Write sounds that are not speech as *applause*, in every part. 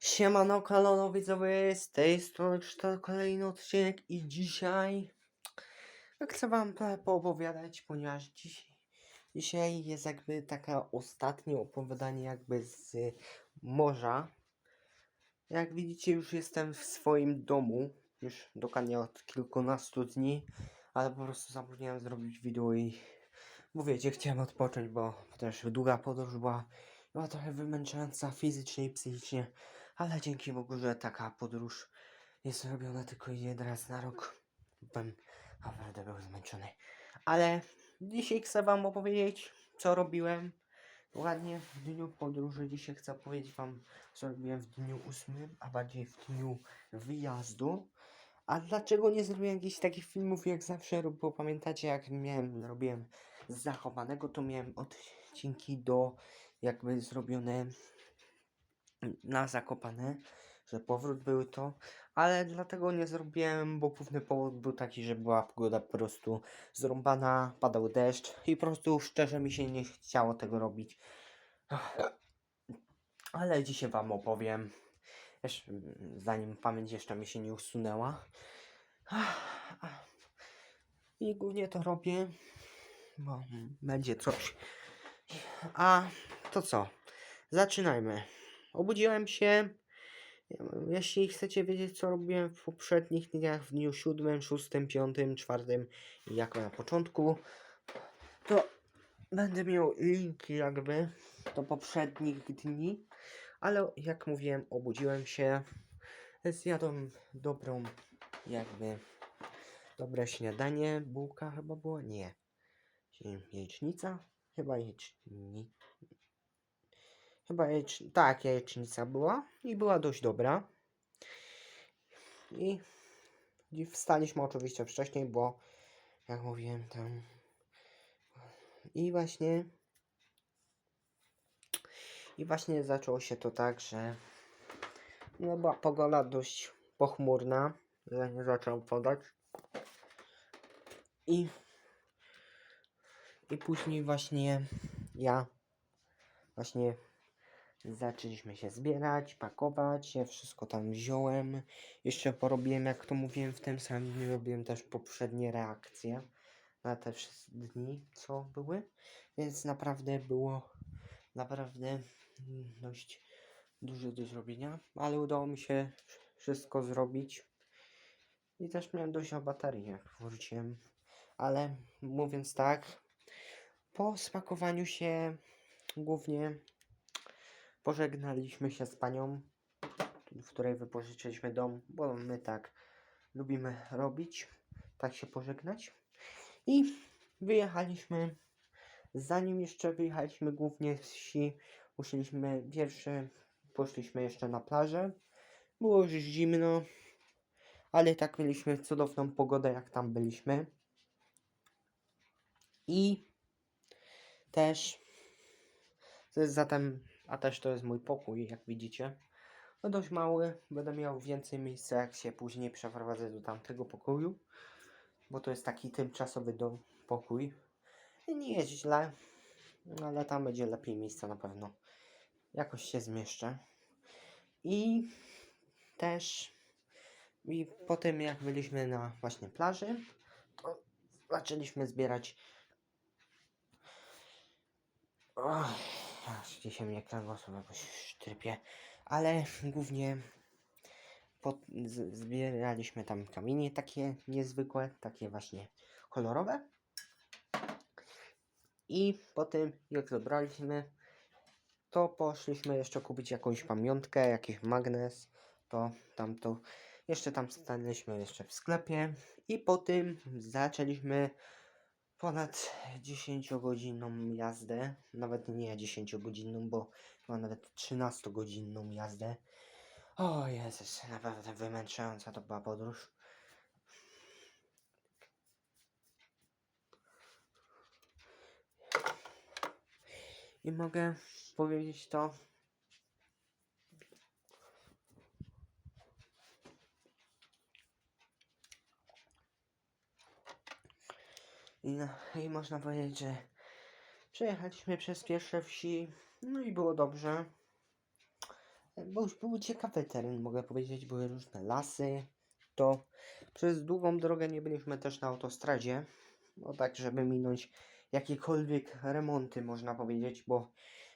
Siemano kalono widzowie, z tej strony to kolejny odcinek i dzisiaj chcę wam po- poopowiadać, ponieważ dzisiaj jest jakby taka ostatnie opowiadanie jakby z morza. Jak widzicie już jestem w swoim domu, już dokładnie od kilkunastu dni, ale po prostu zapomniałem zrobić wideo i bo wiecie, chciałem odpocząć, bo też długa podróż była, była trochę wymęczająca fizycznie i psychicznie. Ale dzięki Bogu, że taka podróż jest robiona tylko jeden raz na rok. Bym naprawdę był zmęczony. Ale dzisiaj chcę Wam opowiedzieć, co robiłem. Ładnie w dniu podróży. Dzisiaj chcę opowiedzieć Wam, co robiłem w dniu ósmym, a bardziej w dniu wyjazdu. A dlaczego nie zrobiłem jakichś takich filmów jak zawsze, bo pamiętacie jak miałem, robiłem z zachowanego, to miałem odcinki do jakby zrobione na Zakopane, że powrót był to, ale dlatego nie zrobiłem, bo główny powód był taki, że była pogoda po prostu zrąbana, padał deszcz i po prostu szczerze mi się nie chciało tego robić. Ale dzisiaj wam opowiem, jeszcze, zanim pamięć jeszcze mi się nie usunęła. I głównie to robię, bo będzie coś. A to co? Zaczynajmy. Obudziłem się. Jeśli chcecie wiedzieć, co robiłem w poprzednich dniach, w dniu 7, 6, 5, 4 i jako na początku, to będę miał linki jakby do poprzednich dni, ale jak mówiłem, obudziłem się, zjadłem dobrą jakby dobre śniadanie, bułka chyba była, nie, jajecznica, chyba jajecznica, Chyba jajecz... tak, jajecznica była i była dość dobra. I, wstaliśmy oczywiście wcześniej, bo jak mówiłem tam. I właśnie. I właśnie zaczęło się to tak, że no była pogoda dość pochmurna, nie zaczął podać. I i później właśnie ja właśnie Zaczęliśmy się zbierać, pakować, ja wszystko tam wziąłem. Jeszcze porobiłem, jak to mówiłem, w tym samym dniu robiłem też poprzednie reakcje na te wszystkie dni, co były. Więc naprawdę było naprawdę dość dużo do zrobienia, ale udało mi się wszystko zrobić. I też miałem dość o baterii, jak wróciłem. Ale mówiąc tak, po spakowaniu się głównie Pożegnaliśmy się z panią, w której wypożyczyliśmy dom, bo my tak lubimy robić, tak się pożegnać. I wyjechaliśmy. Zanim jeszcze wyjechaliśmy głównie z wsi, musieliśmy pierwsze, poszliśmy jeszcze na plażę. Było już zimno, ale tak mieliśmy cudowną pogodę, jak tam byliśmy. I też zatem a też to jest mój pokój, jak widzicie. No dość mały, będę miał więcej miejsca, jak się później przeprowadzę do tamtego pokoju. Bo to jest taki tymczasowy dom, pokój. Nie jest źle, ale tam będzie lepiej miejsca na pewno. Jakoś się zmieszczę. I też i po tym jak byliśmy na właśnie plaży, to zaczęliśmy zbierać. Aż dzisiaj mnie kręgosłup jakoś sztrypie, ale głównie pod, z, zbieraliśmy tam kamienie takie niezwykłe, takie właśnie kolorowe. I po tym jak zebraliśmy, to poszliśmy jeszcze kupić jakąś pamiątkę, jakiś magnes, to tam to jeszcze tam stanęliśmy jeszcze w sklepie i po tym zaczęliśmy ponad 10-godzinną jazdę, nawet nie 10-godzinną, bo chyba nawet 13-godzinną jazdę. O Jezus, naprawdę wymęczająca to była podróż. I mogę powiedzieć to, I, no, I można powiedzieć, że przejechaliśmy przez pierwsze wsi, no i było dobrze. był, był ciekawy teren, mogę powiedzieć, były różne lasy. To przez długą drogę nie byliśmy też na autostradzie, no tak, żeby minąć jakiekolwiek remonty, można powiedzieć, bo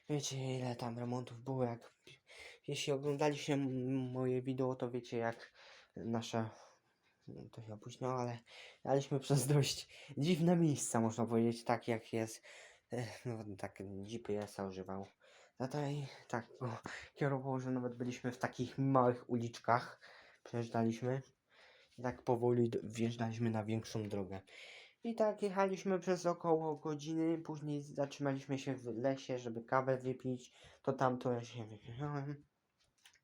wiecie, ile tam remontów było, jak jeśli oglądaliście moje wideo, to wiecie, jak nasze, no to się opóźniło, ale jechaliśmy przez *laughs* dość dziwne miejsca, można powiedzieć, tak jak jest, e, no tak GPS-a używał. No i tak kierowało, że nawet byliśmy w takich małych uliczkach, przejeżdżaliśmy i tak powoli wjeżdżaliśmy na większą drogę. I tak jechaliśmy przez około godziny, później zatrzymaliśmy się w lesie, żeby kawę wypić, to tamto ja się wypiłem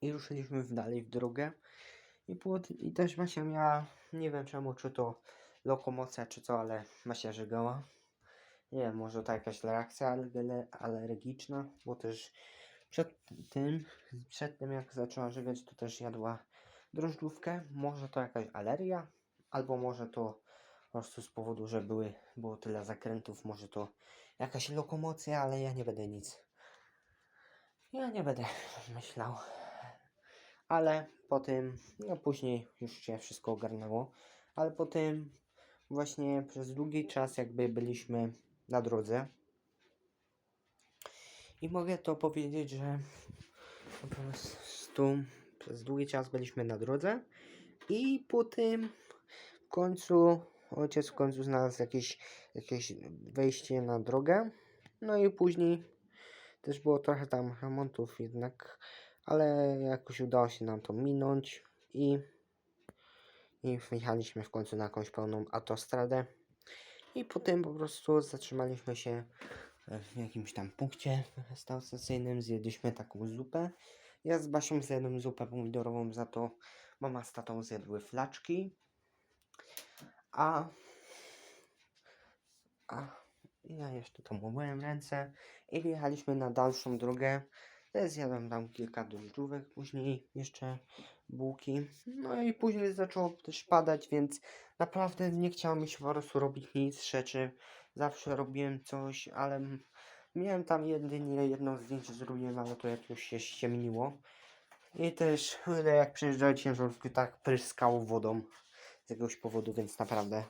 i ruszyliśmy w dalej w drogę. I, było, I też Masia miała, nie wiem czemu, czy to lokomocja, czy co, ale Masia żygała. Nie wiem, może to jakaś reakcja alergiczna, bo też przed tym, przed tym jak zaczęła żygać, to też jadła drożdżówkę. Może to jakaś alergia, albo może to po prostu z powodu, że były, było tyle zakrętów, może to jakaś lokomocja, ale ja nie będę nic. Ja nie będę myślał. Ale po tym, no później już się wszystko ogarnęło, ale po tym właśnie przez długi czas jakby byliśmy na drodze. I mogę to powiedzieć, że po prostu przez długi czas byliśmy na drodze i po tym w końcu ojciec w końcu znalazł jakieś, jakieś wejście na drogę. No i później też było trochę tam remontów jednak, ale jakoś udało się nam to minąć i, i wjechaliśmy w końcu na jakąś pełną autostradę. I potem po prostu zatrzymaliśmy się w jakimś tam punkcie stacyjnym, zjedliśmy taką zupę. Ja z Basią zjadłem zupę pomidorową, za to mama z tatą zjadły flaczki. A, a ja jeszcze tam umyłem ręce i wyjechaliśmy na dalszą drogę. Ja Zjadłem tam kilka drożdżówek, później jeszcze bułki. No i później zaczęło też padać, więc naprawdę nie chciało mi się po prostu robić nic rzeczy. Zawsze robiłem coś, ale miałem tam jedynie jedno zdjęcie zrobiłem, ale to jak już się ściemniło. I też jak przejeżdżały ciężarówki, tak pryskało wodą z jakiegoś powodu, więc naprawdę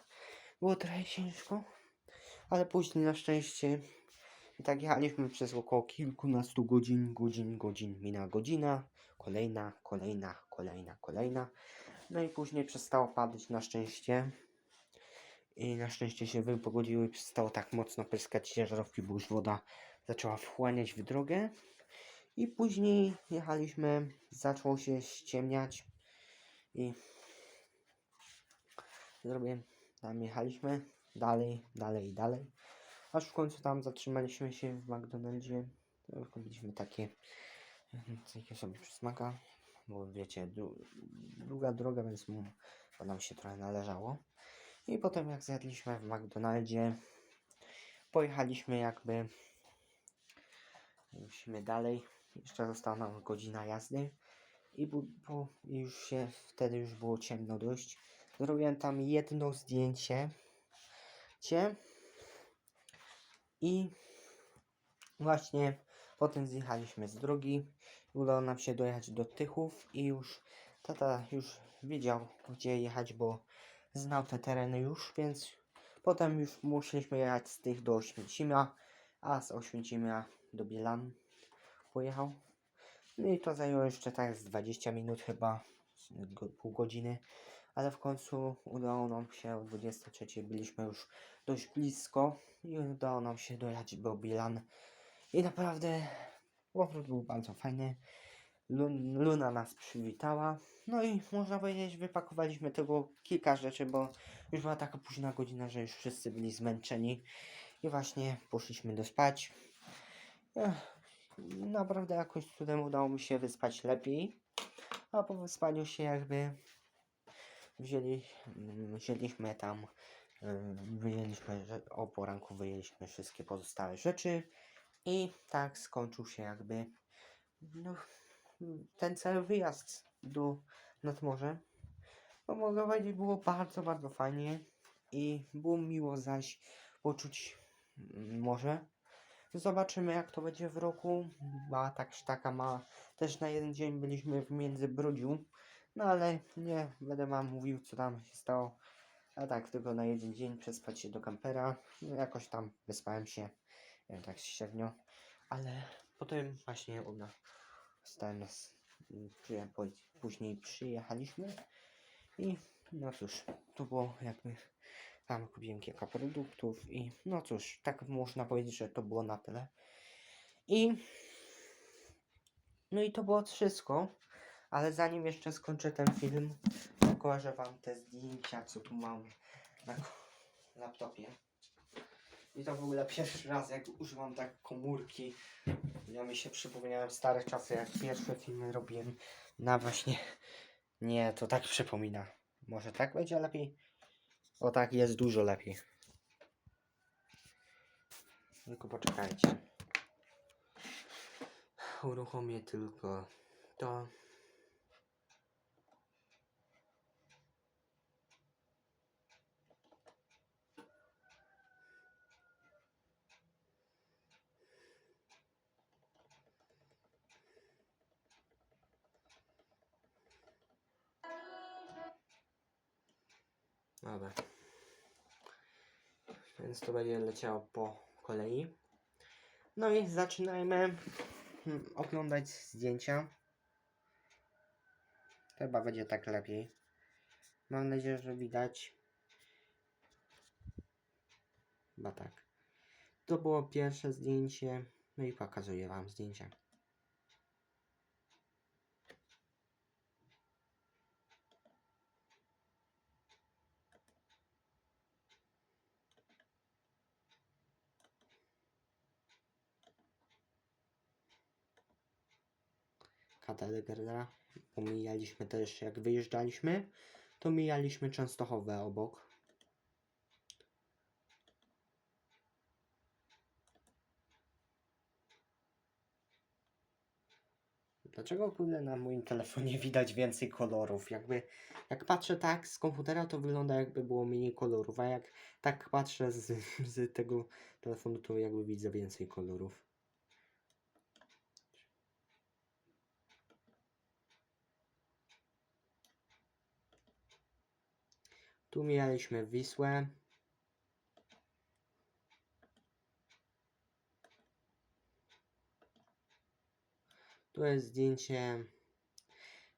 było trochę ciężko. Ale później na szczęście i tak jechaliśmy przez około kilkunastu godzin, godzin, godzin, minęła godzina, kolejna, kolejna, kolejna, kolejna. No i później przestało padać na szczęście. I na szczęście się wypogodziły i przestało tak mocno pryskać ciężarówki, bo już woda zaczęła wchłaniać w drogę. I później jechaliśmy, zaczęło się ściemniać i zrobię, tam jechaliśmy dalej, dalej dalej. Aż w końcu tam zatrzymaliśmy się w McDonaldzie. Kupiliśmy takie, takie sobie przysmaka, bo wiecie, dłu- długa droga, więc mu nam się trochę należało. I potem jak zjadliśmy w McDonaldzie, pojechaliśmy jakby musimy dalej. Jeszcze została nam godzina jazdy. I, bu, i już się wtedy już było ciemno dość. Zrobiłem tam jedno zdjęcie. Cie. I właśnie potem zjechaliśmy z drogi. Udało nam się dojechać do Tychów i już tata już wiedział gdzie jechać, bo znał te tereny już, więc potem już musieliśmy jechać z tych do Oświęcimia, a z Oświęcimia do Bielan pojechał. No i to zajęło jeszcze tak z 20 minut chyba, pół godziny, ale w końcu udało nam się o 23 byliśmy już dość blisko i udało nam się dojechać do Bilan. I naprawdę powrót był bardzo fajny. Lun, Luna nas przywitała. No i można powiedzieć, wypakowaliśmy tego kilka rzeczy, bo już była taka późna godzina, że już wszyscy byli zmęczeni. I właśnie poszliśmy do spać. Naprawdę jakoś cudem udało mi się wyspać lepiej. A po wyspaniu się jakby wzięli, mm, wzięliśmy tam, ym, wyjęliśmy, o poranku wyjęliśmy wszystkie pozostałe rzeczy i tak skończył się jakby no, ten cały wyjazd do nad morze. No mogę powiedzieć, było bardzo, bardzo fajnie i było miło zaś poczuć mm, morze, Zobaczymy jak to będzie w roku. Ma tak taka ma. Też na jeden dzień byliśmy w Międzybrodziu. No ale nie będę wam mówił co tam się stało. A tak tylko na jeden dzień przespać się do kampera. No, jakoś tam wyspałem się. Wiem, tak średnio. Ale potem właśnie ona stałem nas. Później przyjechaliśmy. I no cóż, to było jakby tam kupiłem kilka produktów i no cóż, tak można powiedzieć, że to było na tyle. I no i to było wszystko. Ale zanim jeszcze skończę ten film, pokażę wam te zdjęcia, co tu mam na laptopie. I to w ogóle pierwszy raz, jak używam tak komórki. Ja mi się przypomniałem stare czasy, jak pierwsze filmy robiłem na właśnie... Nie, to tak przypomina. Może tak będzie lepiej? O tak, jest dużo lepiej. Tylko poczekajcie. Uruchomię tylko to. Więc to będzie leciało po kolei. No i zaczynajmy hmm, oglądać zdjęcia. Chyba będzie tak lepiej. Mam nadzieję, że widać. Chyba tak. To było pierwsze zdjęcie. No i pokazuję wam zdjęcia. Katedra. Pomijaliśmy też, jak wyjeżdżaliśmy, to mijaliśmy Częstochowę obok. Dlaczego kurde na moim telefonie widać więcej kolorów? Jakby jak patrzę tak z komputera, to wygląda jakby było mniej kolorów, a jak tak patrzę z, z tego telefonu, to jakby widzę więcej kolorów. Tu mieliśmy Wisłę. Tu jest zdjęcie,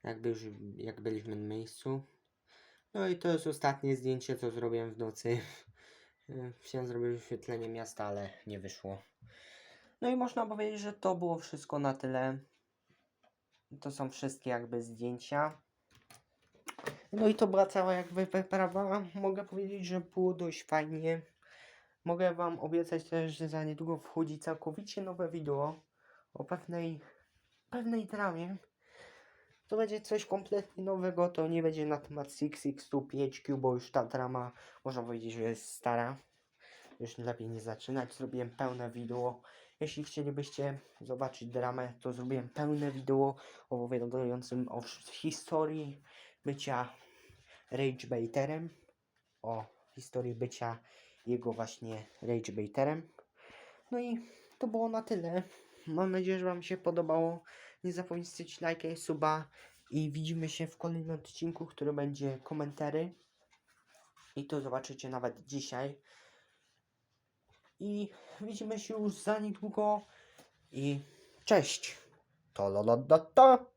jakby już, jak byliśmy na miejscu. No i to jest ostatnie zdjęcie, co zrobiłem w nocy. *laughs* Chciałem zrobić wyświetlenie miasta, ale nie wyszło. No i można powiedzieć, że to było wszystko na tyle. To są wszystkie jakby zdjęcia. No i to była cała jakby wyprawa. Mogę powiedzieć, że było dość fajnie. Mogę wam obiecać też, że za niedługo wchodzi całkowicie nowe wideo o pewnej, pewnej dramie. To będzie coś kompletnie nowego, to nie będzie na temat 6x5Q, bo już ta drama można powiedzieć, że jest stara. Już lepiej nie zaczynać. Zrobiłem pełne wideo. Jeśli chcielibyście zobaczyć dramę, to zrobiłem pełne wideo opowiadającym o historii bycia ragebaiterem, o historii bycia jego właśnie ragebaiterem. No i to było na tyle. Mam nadzieję, że Wam się podobało. Nie zapomnijcie lajka i suba. I widzimy się w kolejnym odcinku, który będzie komentary. I to zobaczycie nawet dzisiaj. I widzimy się już za niedługo. I cześć. To lo, lo, lo, to.